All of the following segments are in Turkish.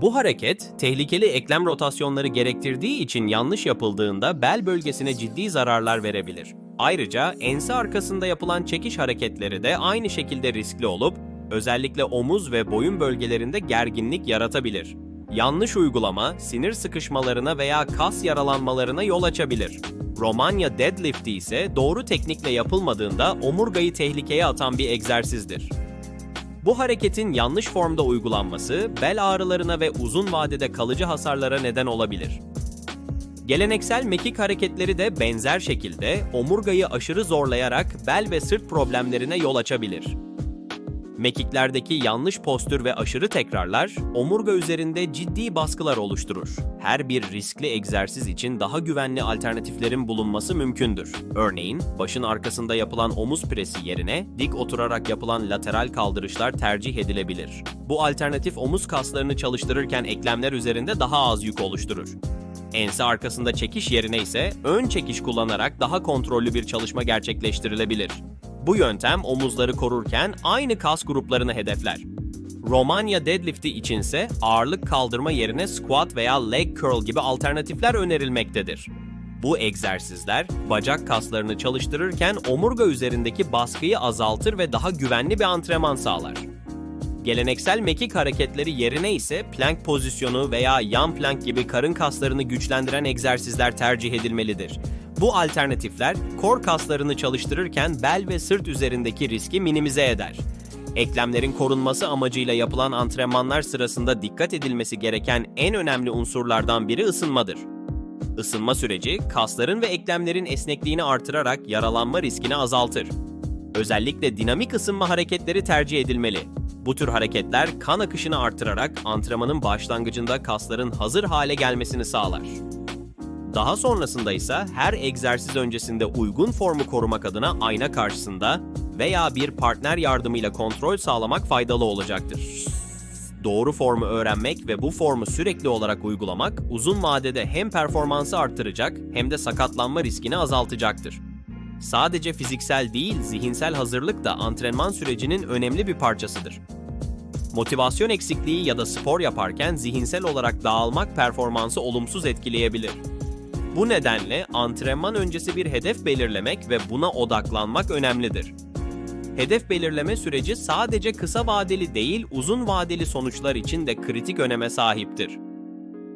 Bu hareket, tehlikeli eklem rotasyonları gerektirdiği için yanlış yapıldığında bel bölgesine ciddi zararlar verebilir. Ayrıca ense arkasında yapılan çekiş hareketleri de aynı şekilde riskli olup, özellikle omuz ve boyun bölgelerinde gerginlik yaratabilir. Yanlış uygulama, sinir sıkışmalarına veya kas yaralanmalarına yol açabilir. Romanya deadlifti ise doğru teknikle yapılmadığında omurgayı tehlikeye atan bir egzersizdir. Bu hareketin yanlış formda uygulanması bel ağrılarına ve uzun vadede kalıcı hasarlara neden olabilir. Geleneksel mekik hareketleri de benzer şekilde omurgayı aşırı zorlayarak bel ve sırt problemlerine yol açabilir. Mekiklerdeki yanlış postür ve aşırı tekrarlar omurga üzerinde ciddi baskılar oluşturur. Her bir riskli egzersiz için daha güvenli alternatiflerin bulunması mümkündür. Örneğin, başın arkasında yapılan omuz presi yerine dik oturarak yapılan lateral kaldırışlar tercih edilebilir. Bu alternatif omuz kaslarını çalıştırırken eklemler üzerinde daha az yük oluşturur. Ense arkasında çekiş yerine ise ön çekiş kullanarak daha kontrollü bir çalışma gerçekleştirilebilir. Bu yöntem omuzları korurken aynı kas gruplarını hedefler. Romanya deadlift'i içinse ağırlık kaldırma yerine squat veya leg curl gibi alternatifler önerilmektedir. Bu egzersizler bacak kaslarını çalıştırırken omurga üzerindeki baskıyı azaltır ve daha güvenli bir antrenman sağlar. Geleneksel mekik hareketleri yerine ise plank pozisyonu veya yan plank gibi karın kaslarını güçlendiren egzersizler tercih edilmelidir. Bu alternatifler kor kaslarını çalıştırırken bel ve sırt üzerindeki riski minimize eder. Eklemlerin korunması amacıyla yapılan antrenmanlar sırasında dikkat edilmesi gereken en önemli unsurlardan biri ısınmadır. Isınma süreci kasların ve eklemlerin esnekliğini artırarak yaralanma riskini azaltır. Özellikle dinamik ısınma hareketleri tercih edilmeli. Bu tür hareketler kan akışını artırarak antrenmanın başlangıcında kasların hazır hale gelmesini sağlar. Daha sonrasında ise her egzersiz öncesinde uygun formu korumak adına ayna karşısında veya bir partner yardımıyla kontrol sağlamak faydalı olacaktır. Doğru formu öğrenmek ve bu formu sürekli olarak uygulamak uzun vadede hem performansı arttıracak hem de sakatlanma riskini azaltacaktır. Sadece fiziksel değil, zihinsel hazırlık da antrenman sürecinin önemli bir parçasıdır. Motivasyon eksikliği ya da spor yaparken zihinsel olarak dağılmak performansı olumsuz etkileyebilir. Bu nedenle antrenman öncesi bir hedef belirlemek ve buna odaklanmak önemlidir. Hedef belirleme süreci sadece kısa vadeli değil, uzun vadeli sonuçlar için de kritik öneme sahiptir.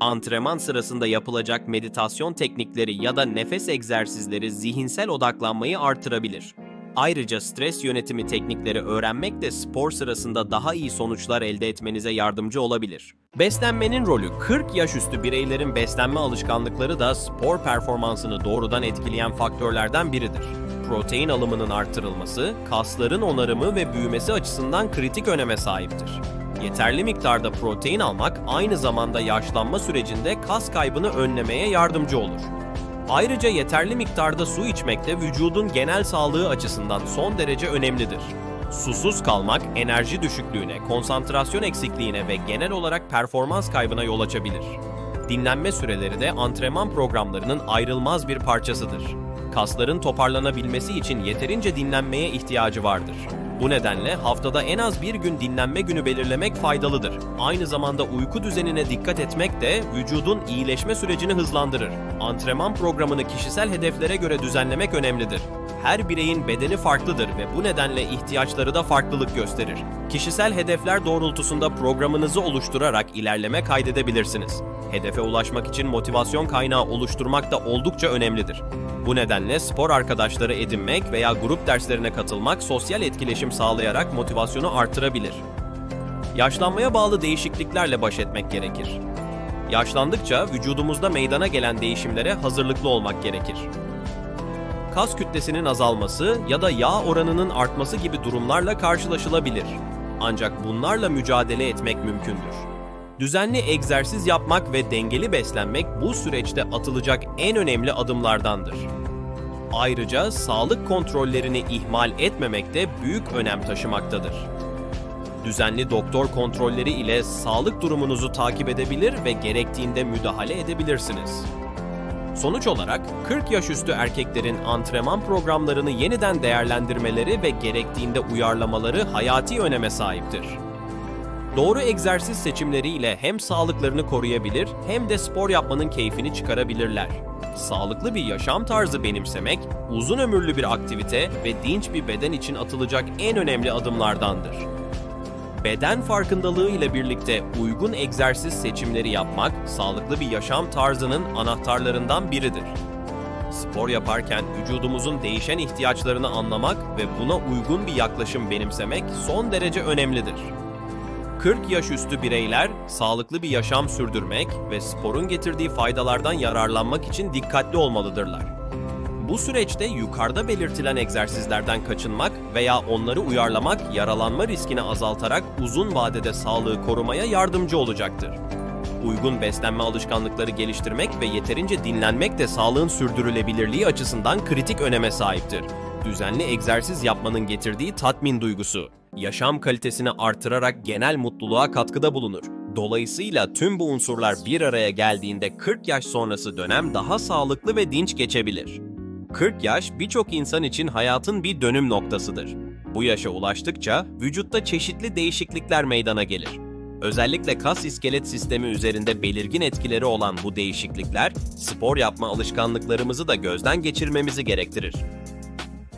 Antrenman sırasında yapılacak meditasyon teknikleri ya da nefes egzersizleri zihinsel odaklanmayı artırabilir. Ayrıca stres yönetimi teknikleri öğrenmek de spor sırasında daha iyi sonuçlar elde etmenize yardımcı olabilir. Beslenmenin rolü 40 yaş üstü bireylerin beslenme alışkanlıkları da spor performansını doğrudan etkileyen faktörlerden biridir. Protein alımının artırılması, kasların onarımı ve büyümesi açısından kritik öneme sahiptir. Yeterli miktarda protein almak aynı zamanda yaşlanma sürecinde kas kaybını önlemeye yardımcı olur. Ayrıca yeterli miktarda su içmek de vücudun genel sağlığı açısından son derece önemlidir. Susuz kalmak enerji düşüklüğüne, konsantrasyon eksikliğine ve genel olarak performans kaybına yol açabilir. Dinlenme süreleri de antrenman programlarının ayrılmaz bir parçasıdır. Kasların toparlanabilmesi için yeterince dinlenmeye ihtiyacı vardır. Bu nedenle haftada en az bir gün dinlenme günü belirlemek faydalıdır. Aynı zamanda uyku düzenine dikkat etmek de vücudun iyileşme sürecini hızlandırır. Antrenman programını kişisel hedeflere göre düzenlemek önemlidir. Her bireyin bedeni farklıdır ve bu nedenle ihtiyaçları da farklılık gösterir. Kişisel hedefler doğrultusunda programınızı oluşturarak ilerleme kaydedebilirsiniz. Hedefe ulaşmak için motivasyon kaynağı oluşturmak da oldukça önemlidir. Bu nedenle spor arkadaşları edinmek veya grup derslerine katılmak sosyal etkileşim sağlayarak motivasyonu artırabilir. Yaşlanmaya bağlı değişikliklerle baş etmek gerekir. Yaşlandıkça vücudumuzda meydana gelen değişimlere hazırlıklı olmak gerekir. Kas kütlesinin azalması ya da yağ oranının artması gibi durumlarla karşılaşılabilir. Ancak bunlarla mücadele etmek mümkündür. Düzenli egzersiz yapmak ve dengeli beslenmek bu süreçte atılacak en önemli adımlardandır. Ayrıca sağlık kontrollerini ihmal etmemek de büyük önem taşımaktadır. Düzenli doktor kontrolleri ile sağlık durumunuzu takip edebilir ve gerektiğinde müdahale edebilirsiniz. Sonuç olarak 40 yaş üstü erkeklerin antrenman programlarını yeniden değerlendirmeleri ve gerektiğinde uyarlamaları hayati öneme sahiptir. Doğru egzersiz seçimleriyle hem sağlıklarını koruyabilir hem de spor yapmanın keyfini çıkarabilirler. Sağlıklı bir yaşam tarzı benimsemek, uzun ömürlü bir aktivite ve dinç bir beden için atılacak en önemli adımlardandır. Beden farkındalığı ile birlikte uygun egzersiz seçimleri yapmak, sağlıklı bir yaşam tarzının anahtarlarından biridir. Spor yaparken vücudumuzun değişen ihtiyaçlarını anlamak ve buna uygun bir yaklaşım benimsemek son derece önemlidir. 40 yaş üstü bireyler sağlıklı bir yaşam sürdürmek ve sporun getirdiği faydalardan yararlanmak için dikkatli olmalıdırlar. Bu süreçte yukarıda belirtilen egzersizlerden kaçınmak veya onları uyarlamak yaralanma riskini azaltarak uzun vadede sağlığı korumaya yardımcı olacaktır. Uygun beslenme alışkanlıkları geliştirmek ve yeterince dinlenmek de sağlığın sürdürülebilirliği açısından kritik öneme sahiptir. Düzenli egzersiz yapmanın getirdiği tatmin duygusu, yaşam kalitesini artırarak genel mutluluğa katkıda bulunur. Dolayısıyla tüm bu unsurlar bir araya geldiğinde 40 yaş sonrası dönem daha sağlıklı ve dinç geçebilir. 40 yaş birçok insan için hayatın bir dönüm noktasıdır. Bu yaşa ulaştıkça vücutta çeşitli değişiklikler meydana gelir. Özellikle kas iskelet sistemi üzerinde belirgin etkileri olan bu değişiklikler, spor yapma alışkanlıklarımızı da gözden geçirmemizi gerektirir.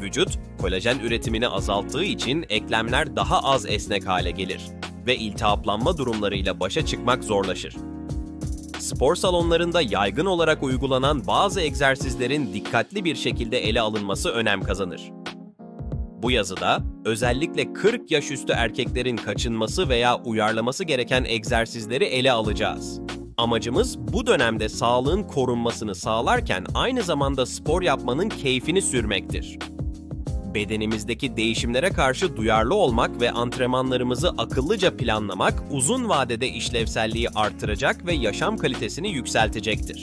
Vücut, kolajen üretimini azalttığı için eklemler daha az esnek hale gelir ve iltihaplanma durumlarıyla başa çıkmak zorlaşır. Spor salonlarında yaygın olarak uygulanan bazı egzersizlerin dikkatli bir şekilde ele alınması önem kazanır. Bu yazıda özellikle 40 yaş üstü erkeklerin kaçınması veya uyarlaması gereken egzersizleri ele alacağız. Amacımız bu dönemde sağlığın korunmasını sağlarken aynı zamanda spor yapmanın keyfini sürmektir. Bedenimizdeki değişimlere karşı duyarlı olmak ve antrenmanlarımızı akıllıca planlamak uzun vadede işlevselliği artıracak ve yaşam kalitesini yükseltecektir.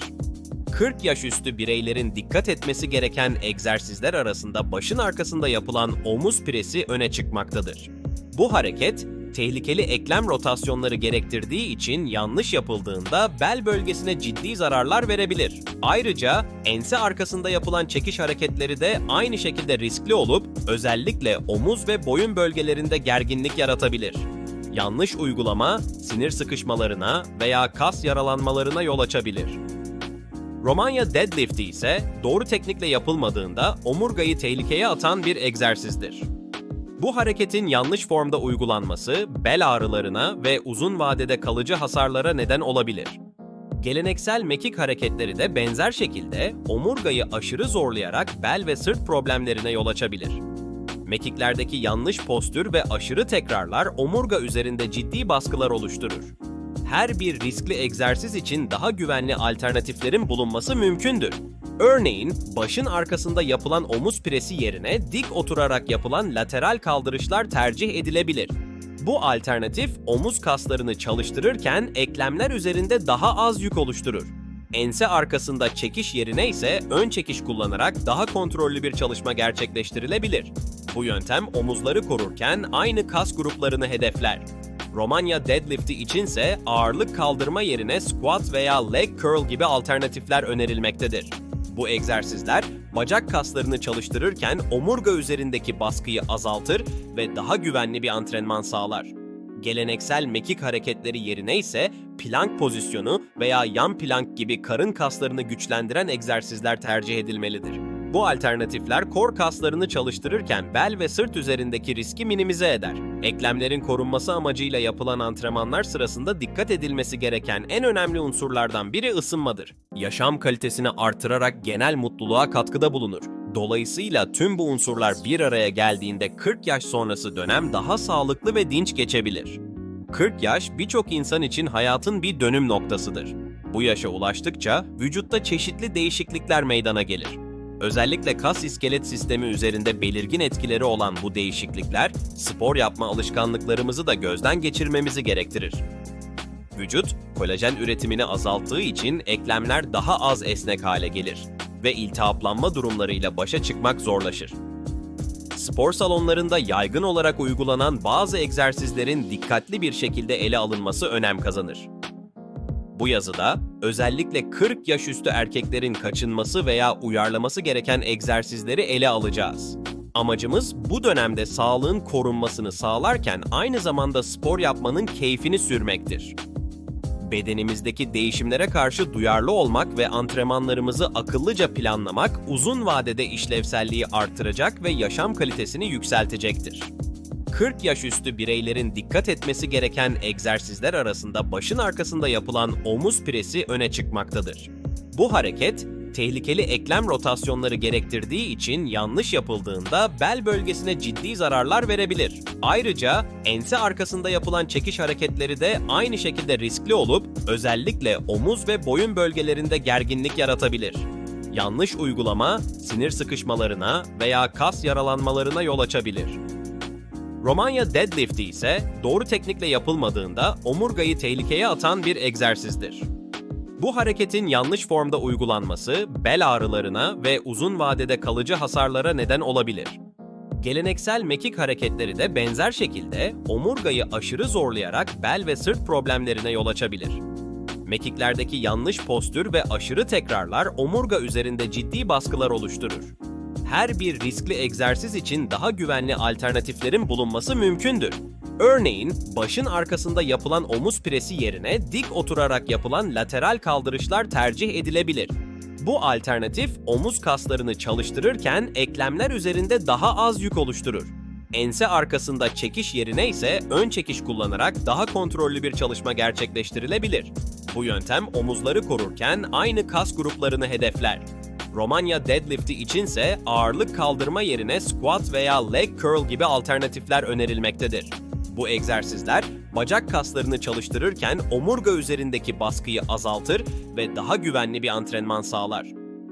40 yaş üstü bireylerin dikkat etmesi gereken egzersizler arasında başın arkasında yapılan omuz presi öne çıkmaktadır. Bu hareket, tehlikeli eklem rotasyonları gerektirdiği için yanlış yapıldığında bel bölgesine ciddi zararlar verebilir. Ayrıca ense arkasında yapılan çekiş hareketleri de aynı şekilde riskli olup özellikle omuz ve boyun bölgelerinde gerginlik yaratabilir. Yanlış uygulama sinir sıkışmalarına veya kas yaralanmalarına yol açabilir. Romanya deadlifti ise doğru teknikle yapılmadığında omurgayı tehlikeye atan bir egzersizdir. Bu hareketin yanlış formda uygulanması bel ağrılarına ve uzun vadede kalıcı hasarlara neden olabilir. Geleneksel mekik hareketleri de benzer şekilde omurgayı aşırı zorlayarak bel ve sırt problemlerine yol açabilir. Mekiklerdeki yanlış postür ve aşırı tekrarlar omurga üzerinde ciddi baskılar oluşturur. Her bir riskli egzersiz için daha güvenli alternatiflerin bulunması mümkündür. Örneğin, başın arkasında yapılan omuz presi yerine dik oturarak yapılan lateral kaldırışlar tercih edilebilir. Bu alternatif omuz kaslarını çalıştırırken eklemler üzerinde daha az yük oluşturur. Ense arkasında çekiş yerine ise ön çekiş kullanarak daha kontrollü bir çalışma gerçekleştirilebilir. Bu yöntem omuzları korurken aynı kas gruplarını hedefler. Romanya deadlift'i içinse ağırlık kaldırma yerine squat veya leg curl gibi alternatifler önerilmektedir. Bu egzersizler bacak kaslarını çalıştırırken omurga üzerindeki baskıyı azaltır ve daha güvenli bir antrenman sağlar. Geleneksel mekik hareketleri yerine ise plank pozisyonu veya yan plank gibi karın kaslarını güçlendiren egzersizler tercih edilmelidir. Bu alternatifler kor kaslarını çalıştırırken bel ve sırt üzerindeki riski minimize eder. Eklemlerin korunması amacıyla yapılan antrenmanlar sırasında dikkat edilmesi gereken en önemli unsurlardan biri ısınmadır. Yaşam kalitesini artırarak genel mutluluğa katkıda bulunur. Dolayısıyla tüm bu unsurlar bir araya geldiğinde 40 yaş sonrası dönem daha sağlıklı ve dinç geçebilir. 40 yaş birçok insan için hayatın bir dönüm noktasıdır. Bu yaşa ulaştıkça vücutta çeşitli değişiklikler meydana gelir. Özellikle kas iskelet sistemi üzerinde belirgin etkileri olan bu değişiklikler, spor yapma alışkanlıklarımızı da gözden geçirmemizi gerektirir. Vücut, kolajen üretimini azalttığı için eklemler daha az esnek hale gelir ve iltihaplanma durumlarıyla başa çıkmak zorlaşır. Spor salonlarında yaygın olarak uygulanan bazı egzersizlerin dikkatli bir şekilde ele alınması önem kazanır. Bu yazıda özellikle 40 yaş üstü erkeklerin kaçınması veya uyarlaması gereken egzersizleri ele alacağız. Amacımız bu dönemde sağlığın korunmasını sağlarken aynı zamanda spor yapmanın keyfini sürmektir. Bedenimizdeki değişimlere karşı duyarlı olmak ve antrenmanlarımızı akıllıca planlamak uzun vadede işlevselliği artıracak ve yaşam kalitesini yükseltecektir. 40 yaş üstü bireylerin dikkat etmesi gereken egzersizler arasında başın arkasında yapılan omuz presi öne çıkmaktadır. Bu hareket, tehlikeli eklem rotasyonları gerektirdiği için yanlış yapıldığında bel bölgesine ciddi zararlar verebilir. Ayrıca ense arkasında yapılan çekiş hareketleri de aynı şekilde riskli olup özellikle omuz ve boyun bölgelerinde gerginlik yaratabilir. Yanlış uygulama sinir sıkışmalarına veya kas yaralanmalarına yol açabilir. Romanya deadlift'i ise doğru teknikle yapılmadığında omurgayı tehlikeye atan bir egzersizdir. Bu hareketin yanlış formda uygulanması bel ağrılarına ve uzun vadede kalıcı hasarlara neden olabilir. Geleneksel mekik hareketleri de benzer şekilde omurgayı aşırı zorlayarak bel ve sırt problemlerine yol açabilir. Mekiklerdeki yanlış postür ve aşırı tekrarlar omurga üzerinde ciddi baskılar oluşturur. Her bir riskli egzersiz için daha güvenli alternatiflerin bulunması mümkündür. Örneğin, başın arkasında yapılan omuz presi yerine dik oturarak yapılan lateral kaldırışlar tercih edilebilir. Bu alternatif omuz kaslarını çalıştırırken eklemler üzerinde daha az yük oluşturur. Ense arkasında çekiş yerine ise ön çekiş kullanarak daha kontrollü bir çalışma gerçekleştirilebilir. Bu yöntem omuzları korurken aynı kas gruplarını hedefler. Romanya deadlift'i içinse ağırlık kaldırma yerine squat veya leg curl gibi alternatifler önerilmektedir. Bu egzersizler bacak kaslarını çalıştırırken omurga üzerindeki baskıyı azaltır ve daha güvenli bir antrenman sağlar.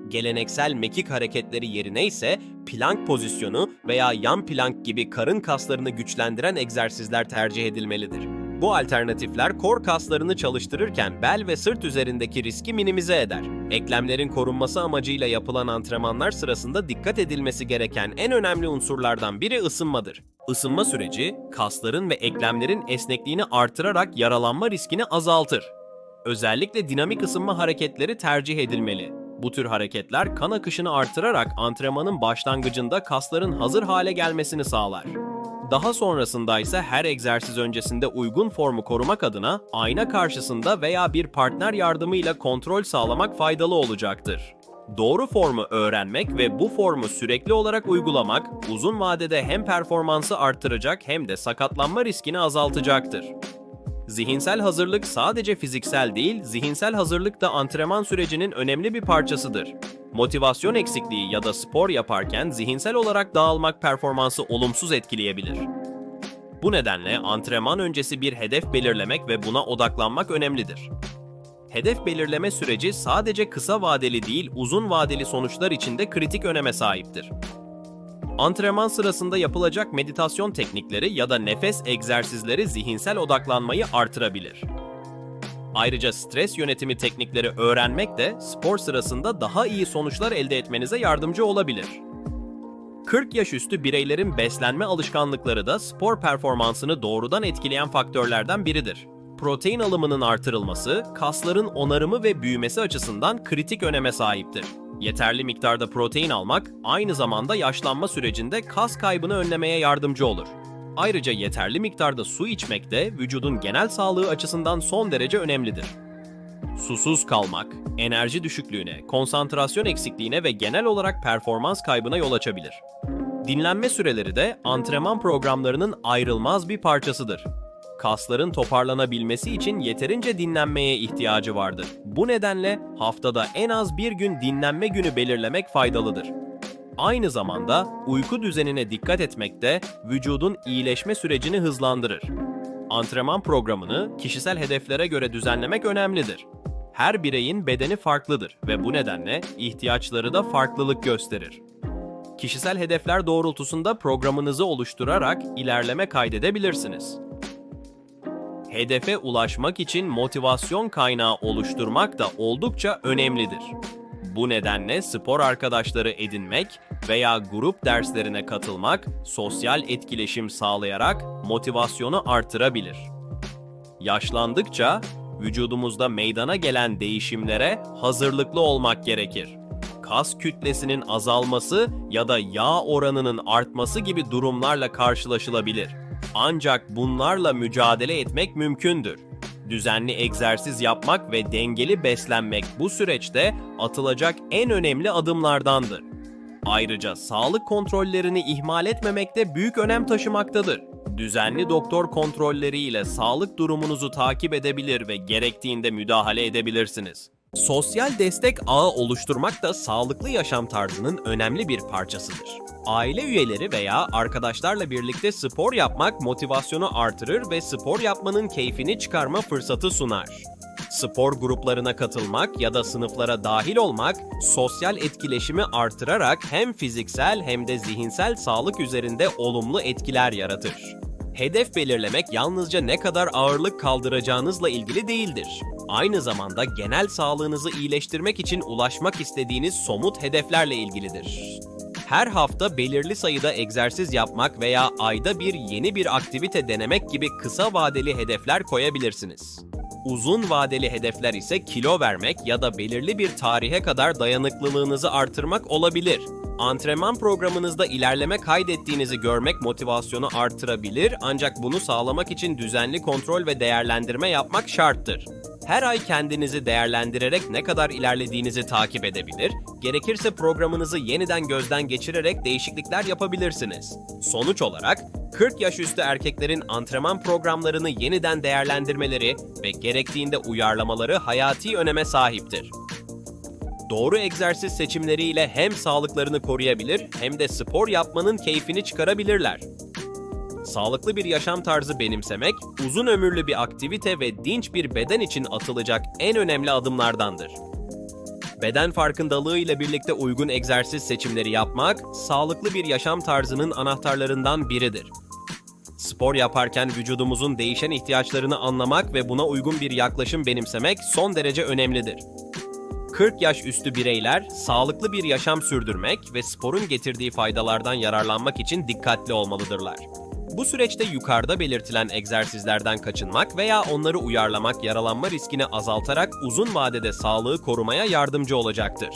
Geleneksel mekik hareketleri yerine ise plank pozisyonu veya yan plank gibi karın kaslarını güçlendiren egzersizler tercih edilmelidir. Bu alternatifler kor kaslarını çalıştırırken bel ve sırt üzerindeki riski minimize eder. Eklemlerin korunması amacıyla yapılan antrenmanlar sırasında dikkat edilmesi gereken en önemli unsurlardan biri ısınmadır. Isınma süreci, kasların ve eklemlerin esnekliğini artırarak yaralanma riskini azaltır. Özellikle dinamik ısınma hareketleri tercih edilmeli. Bu tür hareketler kan akışını artırarak antrenmanın başlangıcında kasların hazır hale gelmesini sağlar. Daha sonrasında ise her egzersiz öncesinde uygun formu korumak adına ayna karşısında veya bir partner yardımıyla kontrol sağlamak faydalı olacaktır. Doğru formu öğrenmek ve bu formu sürekli olarak uygulamak uzun vadede hem performansı arttıracak hem de sakatlanma riskini azaltacaktır. Zihinsel hazırlık sadece fiziksel değil, zihinsel hazırlık da antrenman sürecinin önemli bir parçasıdır. Motivasyon eksikliği ya da spor yaparken zihinsel olarak dağılmak performansı olumsuz etkileyebilir. Bu nedenle antrenman öncesi bir hedef belirlemek ve buna odaklanmak önemlidir. Hedef belirleme süreci sadece kısa vadeli değil, uzun vadeli sonuçlar için de kritik öneme sahiptir. Antrenman sırasında yapılacak meditasyon teknikleri ya da nefes egzersizleri zihinsel odaklanmayı artırabilir. Ayrıca stres yönetimi teknikleri öğrenmek de spor sırasında daha iyi sonuçlar elde etmenize yardımcı olabilir. 40 yaş üstü bireylerin beslenme alışkanlıkları da spor performansını doğrudan etkileyen faktörlerden biridir. Protein alımının artırılması, kasların onarımı ve büyümesi açısından kritik öneme sahiptir. Yeterli miktarda protein almak aynı zamanda yaşlanma sürecinde kas kaybını önlemeye yardımcı olur. Ayrıca yeterli miktarda su içmek de vücudun genel sağlığı açısından son derece önemlidir. Susuz kalmak, enerji düşüklüğüne, konsantrasyon eksikliğine ve genel olarak performans kaybına yol açabilir. Dinlenme süreleri de antrenman programlarının ayrılmaz bir parçasıdır. Kasların toparlanabilmesi için yeterince dinlenmeye ihtiyacı vardır. Bu nedenle haftada en az bir gün dinlenme günü belirlemek faydalıdır. Aynı zamanda uyku düzenine dikkat etmek de vücudun iyileşme sürecini hızlandırır. Antrenman programını kişisel hedeflere göre düzenlemek önemlidir. Her bireyin bedeni farklıdır ve bu nedenle ihtiyaçları da farklılık gösterir. Kişisel hedefler doğrultusunda programınızı oluşturarak ilerleme kaydedebilirsiniz. Hedefe ulaşmak için motivasyon kaynağı oluşturmak da oldukça önemlidir. Bu nedenle spor arkadaşları edinmek veya grup derslerine katılmak sosyal etkileşim sağlayarak motivasyonu artırabilir. Yaşlandıkça vücudumuzda meydana gelen değişimlere hazırlıklı olmak gerekir. kas kütlesinin azalması ya da yağ oranının artması gibi durumlarla karşılaşılabilir. Ancak bunlarla mücadele etmek mümkündür. Düzenli egzersiz yapmak ve dengeli beslenmek bu süreçte atılacak en önemli adımlardandır. Ayrıca sağlık kontrollerini ihmal etmemek de büyük önem taşımaktadır. Düzenli doktor kontrolleri ile sağlık durumunuzu takip edebilir ve gerektiğinde müdahale edebilirsiniz. Sosyal destek ağı oluşturmak da sağlıklı yaşam tarzının önemli bir parçasıdır. Aile üyeleri veya arkadaşlarla birlikte spor yapmak motivasyonu artırır ve spor yapmanın keyfini çıkarma fırsatı sunar. Spor gruplarına katılmak ya da sınıflara dahil olmak sosyal etkileşimi artırarak hem fiziksel hem de zihinsel sağlık üzerinde olumlu etkiler yaratır. Hedef belirlemek yalnızca ne kadar ağırlık kaldıracağınızla ilgili değildir. Aynı zamanda genel sağlığınızı iyileştirmek için ulaşmak istediğiniz somut hedeflerle ilgilidir. Her hafta belirli sayıda egzersiz yapmak veya ayda bir yeni bir aktivite denemek gibi kısa vadeli hedefler koyabilirsiniz. Uzun vadeli hedefler ise kilo vermek ya da belirli bir tarihe kadar dayanıklılığınızı artırmak olabilir. Antrenman programınızda ilerleme kaydettiğinizi görmek motivasyonu artırabilir ancak bunu sağlamak için düzenli kontrol ve değerlendirme yapmak şarttır. Her ay kendinizi değerlendirerek ne kadar ilerlediğinizi takip edebilir, gerekirse programınızı yeniden gözden geçirerek değişiklikler yapabilirsiniz. Sonuç olarak 40 yaş üstü erkeklerin antrenman programlarını yeniden değerlendirmeleri ve gerektiğinde uyarlamaları hayati öneme sahiptir. Doğru egzersiz seçimleriyle hem sağlıklarını koruyabilir hem de spor yapmanın keyfini çıkarabilirler. Sağlıklı bir yaşam tarzı benimsemek, uzun ömürlü bir aktivite ve dinç bir beden için atılacak en önemli adımlardandır. Beden farkındalığı ile birlikte uygun egzersiz seçimleri yapmak, sağlıklı bir yaşam tarzının anahtarlarından biridir. Spor yaparken vücudumuzun değişen ihtiyaçlarını anlamak ve buna uygun bir yaklaşım benimsemek son derece önemlidir. 40 yaş üstü bireyler sağlıklı bir yaşam sürdürmek ve sporun getirdiği faydalardan yararlanmak için dikkatli olmalıdırlar. Bu süreçte yukarıda belirtilen egzersizlerden kaçınmak veya onları uyarlamak yaralanma riskini azaltarak uzun vadede sağlığı korumaya yardımcı olacaktır.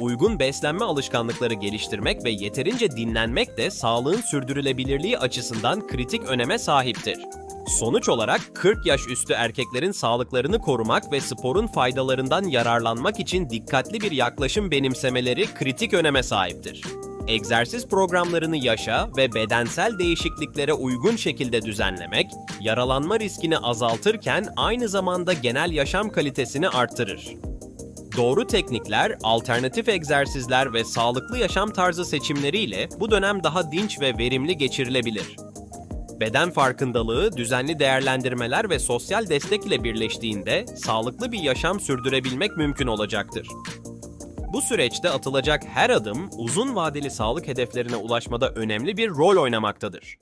Uygun beslenme alışkanlıkları geliştirmek ve yeterince dinlenmek de sağlığın sürdürülebilirliği açısından kritik öneme sahiptir. Sonuç olarak 40 yaş üstü erkeklerin sağlıklarını korumak ve sporun faydalarından yararlanmak için dikkatli bir yaklaşım benimsemeleri kritik öneme sahiptir. Egzersiz programlarını yaşa ve bedensel değişikliklere uygun şekilde düzenlemek, yaralanma riskini azaltırken aynı zamanda genel yaşam kalitesini artırır. Doğru teknikler, alternatif egzersizler ve sağlıklı yaşam tarzı seçimleriyle bu dönem daha dinç ve verimli geçirilebilir. Beden farkındalığı, düzenli değerlendirmeler ve sosyal destek ile birleştiğinde sağlıklı bir yaşam sürdürebilmek mümkün olacaktır. Bu süreçte atılacak her adım uzun vadeli sağlık hedeflerine ulaşmada önemli bir rol oynamaktadır.